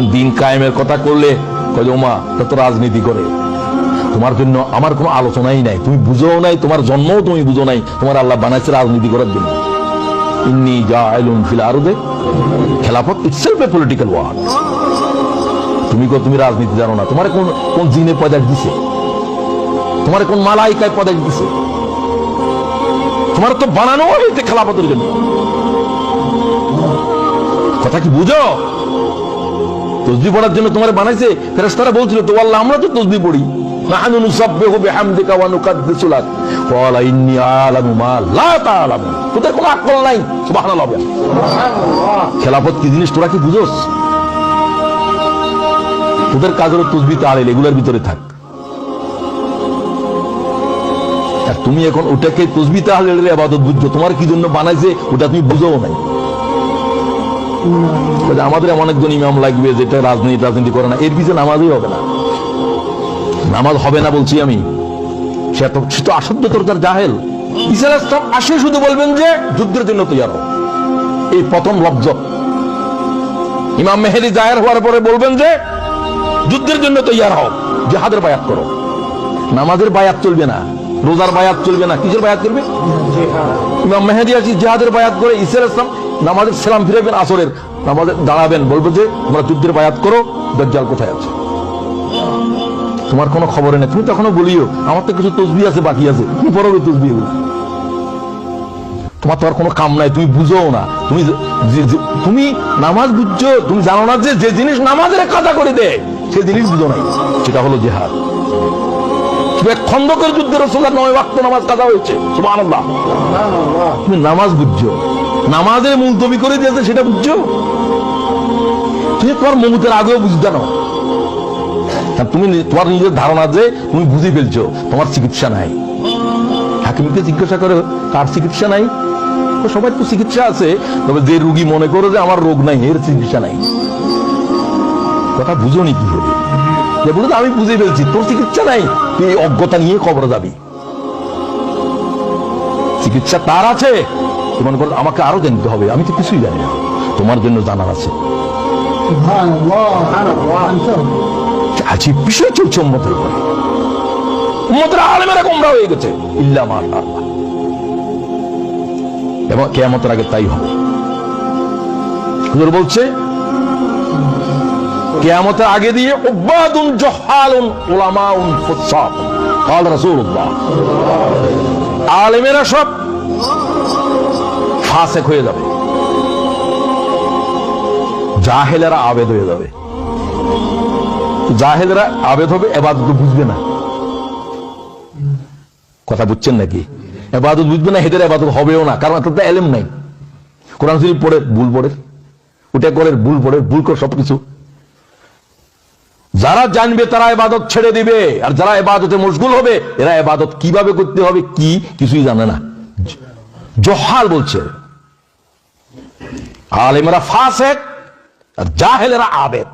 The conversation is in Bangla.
কোন দিন কায়েমের কথা করলে কয় যে, ওমা তা তো রাজনীতি করে। তোমার জন্য আমার কোনো আলোচনাই নাই। তুমি বুঝো নাই তোমার জন্মও তুমি বুঝো নাই। তোমার আল্লাহ বানাইছে রাজনীতি করার জন্য। ইন্নি জাইলুন ফিল আরদে। খেলাফত ইটসেলফ এ পলিটিক্যাল ওয়ার্ড তুমি কো তুমি রাজনীতি জানো না। তোমার কোন কোন জিনে পদার্থ দিছে? তোমার কোন মালাইকায় দিছে? তোমার তো বানানো হয়েছে খেলাফতের জন্য। কথা কি বুঝো? তসবি পড়ার জন্য তোমার বানাইছে? ফেরেশতারা বলছিল তো আল্লাহ আমরা তো তসবি পড়ি। নাহানু নুসাব্বিহু বিহামদিকা ওয়া নুকাদ্দিসু লাক। ক্বালা ইন্নী আ'লামু মা লা তা'লামুন তোদের কোনো আকল নাই। সুবহানাল্লাহ খেলাফত কি জিনিস তোরা কি বুঝোস? তোদের কাজ হলো তসবি তাহলে এগুলোর ভিতরে থাক। আর তুমি এখন ওটাকে তসবি তাহলে আবাদত বুঝছ। তোমার কি জন্য বানাইছে ওটা তুমি বুঝো নাই। আমাদের এমন একজন ইমাম লাগবে যেটা রাজনীতি রাজনীতি করে না। এর পিছনে নামাজই হবে না। নামাজ হবে না বলছি আমি। সে তো সে তো আসদ্য তোর তার জাহেল ইসলাম আসে শুধু বলবেন যে যুদ্ধের জন্য তৈরি এই প্রথম লব্জ ইমাম মেহেদি জাহের হওয়ার পরে বলবেন যে যুদ্ধের জন্য তৈয়ার হও। জেহাদের বায়াত করো। নামাজের বায়াত চলবে না। রোজার বায়াত চলবে না। কিসের বায়াত করবে? ইমাম মেহেদি আছি জেহাদের বায়াত করে, ইসলাম নামাজের সালাম ফিরাবেন আসরের। নামাজে দাঁড়াবেন, বলব যে, তোমরা যুদ্ধের বায়াত করো, দজ্জাল কোথায় আছে? তোমার কোনো খবর নেই। তুমি তখনও বলিও, আমার তো কিছু তসবি আছে, বাকি আছে। কি পড়বে তসবি? তোমার তো আর কোনো কাম নাই, তুমি বুঝো না। তুমি তুমি নামাজ বুঝছ, তুমি জানো না যে যে জিনিস নামাজের কাজা করে দেয়, সে জিনিস বুঝো নাই। সেটা হলো জেহাদ। খন্দকের যুদ্ধের রসুলের নয় বাক্য নামাজ কাজা হয়েছে। তুমি নামাজ বুঝছ? নামাজের মুলতবি করে দিয়েছে, সেটা বুঝছ? তুমি তোমার মমুতের আগেও বুঝতে না তুমি তোমার নিজের ধারণা যে তুমি বুঝে ফেলছো, তোমার চিকিৎসা নাই। হাকিমকে জিজ্ঞাসা করে, কার চিকিৎসা নাই? সবাই তো চিকিৎসা আছে, তবে যে রুগী মনে করে যে আমার রোগ নাই, এর চিকিৎসা নাই। কথা বুঝো নি কি হবে যে বলে আমি বুঝে ফেলছি, তোর চিকিৎসা নাই। তুই অজ্ঞতা নিয়ে কবর যাবি। চিকিৎসা তার আছে। তুই মনে আমাকে আরও জানতে হবে। আমি তো কিছুই জানি না। তোমার জন্য জানার আছে। বিষয় চলছে উম্মতের উপরে। উম্মতের গোমরা হয়ে গেছে। এবং কেয়ামতের আগে তাই হবে। বলছে কেয়ামতের আগে দিয়ে উব্বাদুন জহালুন উলামাউন ফুসাক قال রাসূলুল্লাহ আলেমেরা সব ফাসেক হয়ে যাবে জাহেলেরা আবেদ হয়ে যাবে জাহেলরা আবেদ হবে এবাদত বুঝবে না কথা বুঝছেন নাকি এবাদত বুঝবে না হেদের এবাদত হবেও না কারণ তাদের এলেম নাই কোরআন শরীফ পড়ে ভুল পড়ে ওটা করে ভুল পড়ে ভুল করে সবকিছু যারা জানবে তারা এবাদত ছেড়ে দিবে। আর যারা এবাদতে মশগুল হবে, এরা এবাদত কীভাবে করতে হবে, কি কিছুই জানে না। জহাল বলছে। আলেমেরা ফাঁসে আর জাহেলেরা আবেদ।